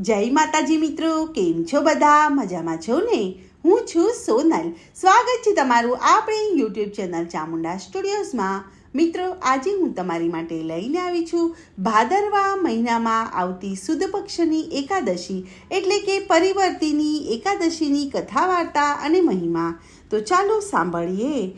જય માતાજી મિત્રો, કેમ છો બધા? મજામાં છો ને? હું છું સોનલ. સ્વાગત છે તમારું આપણી યુટ્યુબ ચેનલ ચામુંડા સ્ટુડિયોઝમાં. મિત્રો, આજે હું તમારી માટે લઈને આવી છું ભાદરવા મહિનામાં આવતી સુદ પક્ષની એકાદશી, એટલે કે પરિવર્તિની એકાદશીની કથા વાર્તા અને મહિમા. તો ચાલો સાંભળીએ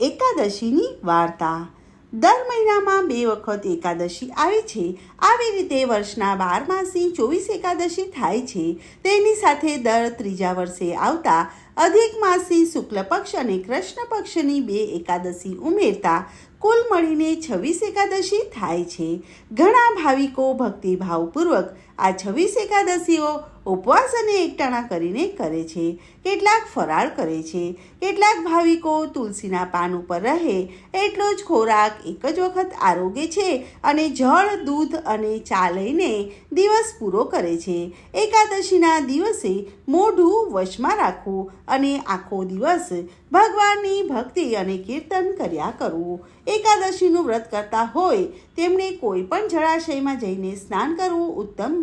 એકાદશીની વાર્તા. દર મહિનામાં બે વખત એકાદશી આવે છે. આવી રીતે વર્ષના બાર માસની ચોવીસ એકાદશી થાય છે. તેની સાથે દર ત્રીજા વર્ષે આવતા અધિક માસી શુક્લ પક્ષ અને કૃષ્ણ પક્ષની બે એકાદશી ઉમેરતા કુલ મળીને છવ્વીસ એકાદશી થાય છે. ઘણા ભાવિકો ભક્તિભાવપૂર્વક આ છવ્વીસ એકાદશીઓ ઉપવાસ અને એકટાણા કરીને કરે છે. કેટલાક ફરાળ કરે છે. કેટલાક ભાવિકો તુલસીના પાન ઉપર રહે એટલો જ ખોરાક એક જ વખત આરોગે છે અને જળ, દૂધ અને ચા લઈને દિવસ પૂરો કરે છે. એકાદશીના દિવસે મોઢું વશમાં રાખવું અને આખો દિવસ ભગવાનની ભક્તિ અને કીર્તન કર્યા કરવું. એકાદશીનું વ્રત કરતા હોય તેમણે કોઈ પણ જળાશયમાં જઈને સ્નાન કરવું ઉત્તમ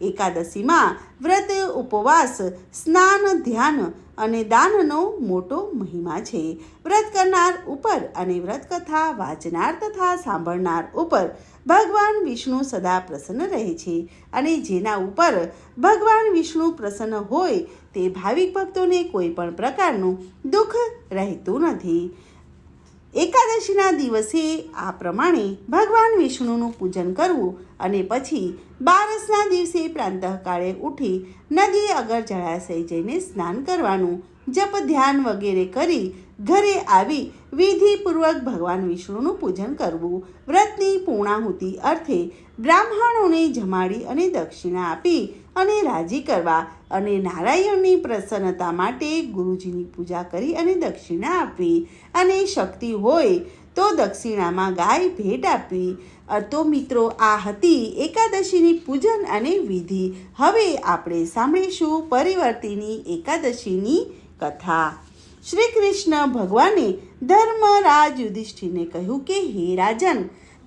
એકાદશીમાં વ્રત, ઉપવાસ, સ્નાન, ધ્યાન અને દાનનો મોટો મહિમા છે. વ્રત કરનાર ઉપર અને વ્રત કથા વાંચનાર તથા સાંભળનાર ઉપર ભગવાન વિષ્ણુ સદા પ્રસન્ન રહે છે અને જેના ઉપર ભગવાન વિષ્ણુ પ્રસન્ન હોય તે ભાવિક ભક્તોને કોઈ પણ પ્રકારનું દુઃખ રહેતું નથી. એકાદશીના દિવસે આ પ્રમાણે ભગવાન વિષ્ણુનું પૂજન કરવું અને પછી બારસના દિવસે પ્રાંતઃકાળે ઉઠી નદી અગર જળાશય જઈને સ્નાન કરવાનું, જપ, ધ્યાન વગેરે કરી ઘરે આવી વિધિપૂર્વક ભગવાન વિષ્ણુનું પૂજન કરવું. વ્રતની પૂર્ણાહુતિ અર્થે બ્રાહ્મણોને જમાડી અને દક્ષિણા આપી અને રાજી કરવા અને નારાયણની પ્રસન્નતા માટે ગુરુજીની પૂજા કરી અને દક્ષિણા આપવી. અને શક્તિ હોય તો દક્ષિણામાં ગાય ભેટ આપવી. તો મિત્રો, આ હતી એકાદશીની પૂજન અને વિધિ. હવે આપણે સાંભળીશું પરિવર્તિની એકાદશીની કથા. શ્રી કૃષ્ણ ભગવાને ધર્મરાજ યુધિષ્ઠિરને કહ્યું કે, હે રાજન,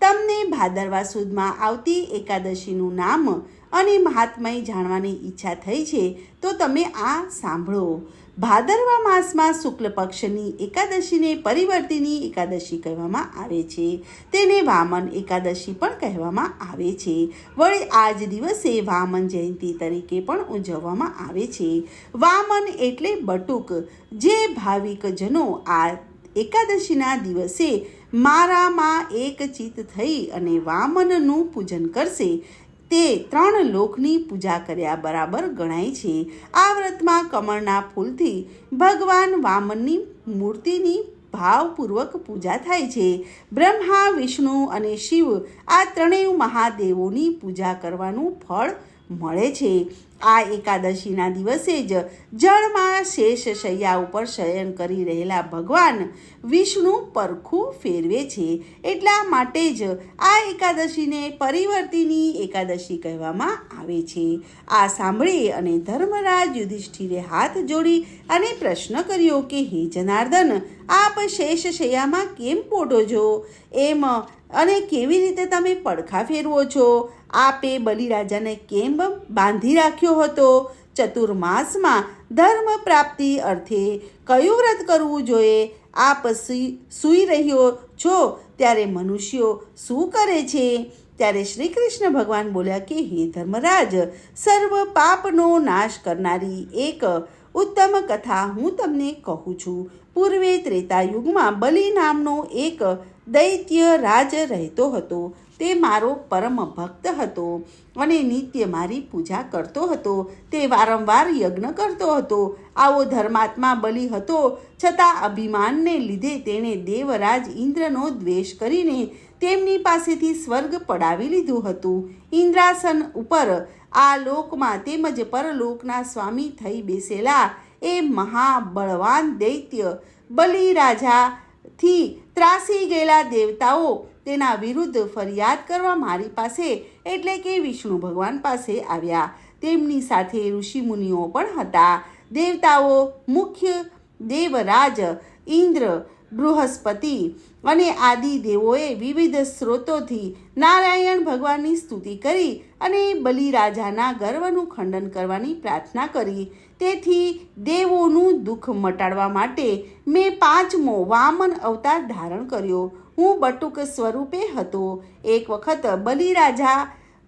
તમને ભાદરવા સુદમાં આવતી એકાદશીનું નામ અને મહાત્મય જાણવાની ઈચ્છા થઈ છે, તો તમે આ સાંભળો. ભાદરવા માસમાં શુક્લ પક્ષની એકાદશીને પરિવર્તિની એકાદશી કહેવામાં આવે છે. તેને વામન એકાદશી પણ કહેવામાં આવે છે. વળી આ જ દિવસે વામન જયંતિ તરીકે પણ ઉજવવામાં આવે છે. વામન એટલે બટુક. જે ભાવિકજનો આ એકાદશીના દિવસે મારામાં એક ચિત્ત થઈ અને વામનનું પૂજન કરશે. તે ત્રણ લોકની પૂજા કર્યા બરાબર ગણાય છે. આ વ્રતમાં કમળના ફૂલથી ભગવાન વામનની મૂર્તિની ભાવપૂર્વક પૂજા થાય છે. બ્રહ્મા, વિષ્ણુ અને શિવ આ ત્રણેય મહાદેવોની પૂજા કરવાનું ફળ મળે છે. આ એકાદશીના દિવસે જ જળમાં શેષ શૈયા ઉપર શયન કરી રહેલા ભગવાન વિષ્ણુ પરખું ફેરવે છે. એટલા માટે જ આ એકાદશીને પરિવર્તિની એકાદશી કહેવામાં આવે છે. આ સાંભળી અને ધર્મરાજ યુધિષ્ઠિરે હાથ જોડી અને પ્રશ્ન કર્યો કે, હે જનાર્દન, આપ શેષ શૈયામાં કેમ પોઢો છો? એમ અને કેવી રીતે તમે પડખા ફેરવો છો? આપે બલિરાજાને કેમ બાંધી રાખ્યો હતો. ચતુર્માસમાં ધર્મ પ્રાપ્તિ અર્થે કયું વ્રત કરવું જોઈએ? આપ સૂઈ રહ્યો છો ત્યારે મનુષ્યો શું કરે છે? ત્યારે શ્રી કૃષ્ણ ભગવાન બોલ્યા કે, હે ધર્મરાજ, સર્વ પાપનો નાશ કરનારી એક ઉત્તમ કથા હું તમને કહું છું. પૂર્વે ત્રેતા યુગમાં બલિ નામનો એક દૈત્ય રાજ રહેતો હતો. તે મારો પરમ ભક્ત હતો અને નિત્ય મારી પૂજા કરતો હતો. તે વારંવાર યજ્ઞ કરતો હતો. આવો ધર્માત્મા બલિ હતો. છતાં અભિમાનને લીધે તેણે દેવરાજ ઇન્દ્રનો દ્વેષ કરીને તેમની પાસેથી સ્વર્ગ પડાવી લીધું હતું. ઇન્દ્રાસન ઉપર આ લોકમાં તેમજ પરલોકના સ્વામી થઈ બેસેલા એ મહાબળવાન દૈત્ય બલિ રાજા થી ત્રાસી ગયેલા દેવતાઓ તેના વિરુદ્ધ ફરિયાદ કરવા મારી પાસે, એટલે કે વિષ્ણુ ભગવાન પાસે આવ્યા. તેમની સાથે ઋષિમુનિઓ પણ હતા. દેવતાઓ મુખ્ય દેવરાજ ઇન્દ્ર બૃહસ્પતિ અને આદિ દેવોએ વિવિધ સ્ત્રોતોથી નારાયણ ભગવાનની સ્તુતિ કરી અને બલિરાજાના ગર્વનું ખંડન કરવાની પ્રાર્થના કરી. તેથી દેવોનું દુઃખ મટાડવા માટે મેં પાંચમો વામન અવતાર ધારણ કર્યો. હું બટુક સ્વરૂપે હતો. એક વખત બલિરાજા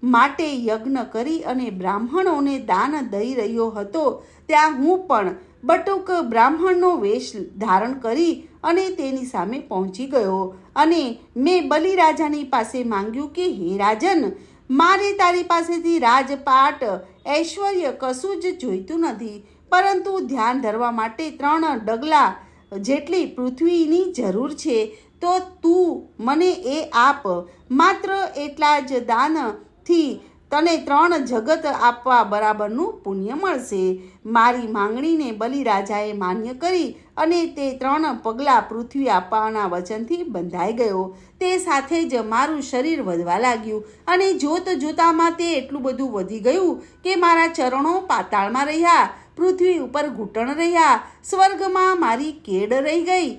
માટે યજ્ઞ કરી અને બ્રાહ્મણોને દાન દઈ રહ્યો હતો. ત્યાં હું પણ બટુક બ્રાહ્મણનો વેશ ધારણ કરી અને તેની સામે પહોંચી ગયો અને મેં બલિરાજાની પાસે માંગ્યું કે, હે રાજન, મારે તારી પાસેથી રાજપાટ ઐશ્વર્ય કશું જ જોઈતું નથી, પરંતુ ધ્યાન ધરવા માટે ત્રણ ડગલા જેટલી પૃથ્વીની જરૂર છે, તો તું મને એ આપ. માત્ર એટલા જ દાનથી તને ત્રણ જગત આપવા બરાબરનું પુણ્ય મળશે. મારી માંગણીને બલિરાજાએ માન્ય કરી અને તે ત્રણ પગલાં પૃથ્વી આપવાના વચનથી બંધાઈ ગયો. તે સાથે જ મારું શરીર વધવા લાગ્યું અને જોત જોતામાં તે એટલું બધું વધી ગયું કે મારા ચરણો પાતાળમાં રહ્યા, પૃથ્વી ઉપર ઘૂંટણ રહ્યા, સ્વર્ગમાં મારી કેડ રહી ગઈ,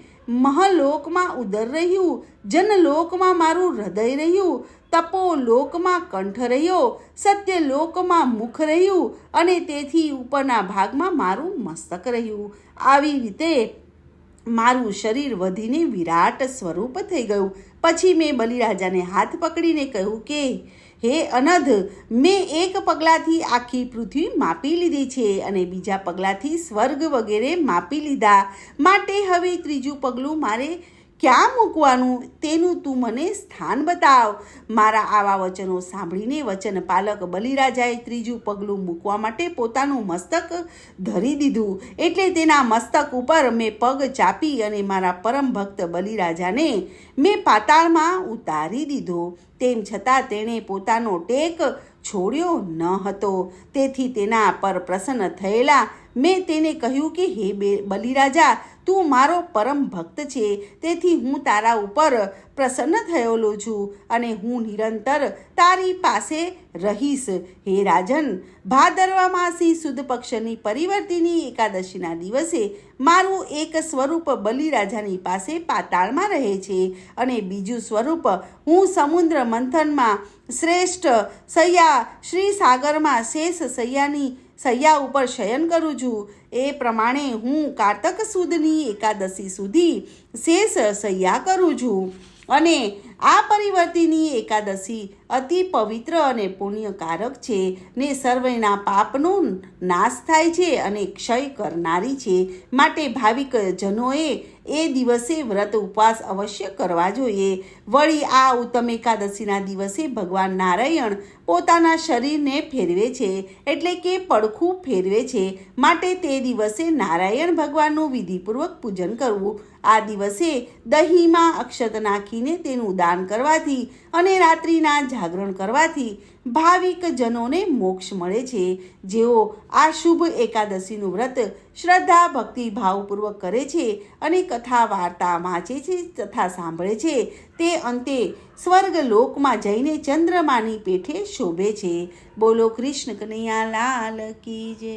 મહલોકમાં ઉદર રહ્યું, જનલોકમાં મારું હૃદય રહ્યું તપોલોકમાં કંઠ રહ્યો, સત્ય લોકમાં મુખ રહ્યું અને તેથી ઉપરના ભાગમાં મારું મસ્તક રહ્યું. આવી રીતે મારું શરીર વધીને વિરાટ સ્વરૂપ થઈ ગયું. પછી મેં બલિરાજાને હાથ પકડીને કહ્યું કે, હે અનધ, મેં એક પગલાંથી આખી પૃથ્વી માપી લીધી છે અને બીજા પગલાંથી સ્વર્ગ વગેરે માપી લીધા. માટે હવે ત્રીજું પગલું મારે ક્યાં મૂકવાનું? તેનું તું મને સ્થાન બતાવ. મારા આવા વચનો સાંભળીને વચન પાલક બલિરાજાએ ત્રીજું પગલું મૂકવા માટે પોતાનું મસ્તક ધરી દીધું. એટલે તેના મસ્તક ઉપર મેં પગ ચાપી અને મારા પરમ ભક્ત બલિરાજાને મેં પાતાળમાં ઉતારી દીધો. તેમ છતાં તેણે પોતાનો ટેક છોડ્યો ન હતો. તેથી તેના પર પ્રસન્ન થયેલા મેં તેને કહ્યું કે, હે બે બલિરાજા, તું મારો પરમ ભક્ત છે. તેથી હું તારા ઉપર પ્રસન્ન થયેલો છું અને હું નિરંતર તારી પાસે રહીશ. હે રાજન ભાદરવા માસી સુદ પક્ષની પરિવર્તિની એકાદશીના દિવસે મારું એક સ્વરૂપ બલિરાજાની પાસે પાતાળમાં રહે છે અને બીજું સ્વરૂપ હું સમુદ્ર મંથનમાં શ્રેષ્ઠ સૈયા શ્રી સાગરમાં શેષ સૈયાની સૈયા ઉપર શયન કરું છું. એ પ્રમાણે હું કારતક સુદની એકાદશી સુધી શેષ સૈયા કરું છું. અને આ પરિવર્તિની એકાદશી અતિ પવિત્ર અને પુણ્યકારક છે ને સર્વેના પાપનો નાશ થાય છે અને ક્ષય કરનારી છે. માટે ભાવિક જનોએ એ દિવસે વ્રત ઉપવાસ અવશ્ય કરવા જોઈએ. વળી આ ઉત્તમ એકાદશીના દિવસે ભગવાન નારાયણ પોતાના શરીરને ફેરવે છે એટલે કે પડખું ફેરવે છે. માટે તે દિવસે નારાયણ ભગવાનનું વિધિપૂર્વક પૂજન કરવું. આ દિવસે દહીંમાં અક્ષત નાખીને તેનું દાન કરવાથી અને રાત્રિના જાગરણ કરવાથી ભાવિક જનોને મોક્ષ મળે છે. જેઓ આ શુભ એકાદશીનું વ્રત શ્રદ્ધા, ભક્તિ, ભાવપૂર્વક કરે છે અને કથા, વાર્તા વાંચે છે, તથા સાંભળે છે. તે અંતે સ્વર્ગ લોકમાં જઈને ચંદ્રમાની પેઠે શોભે છે. બોલો કૃષ્ણ કનૈયા લાલ કી જય.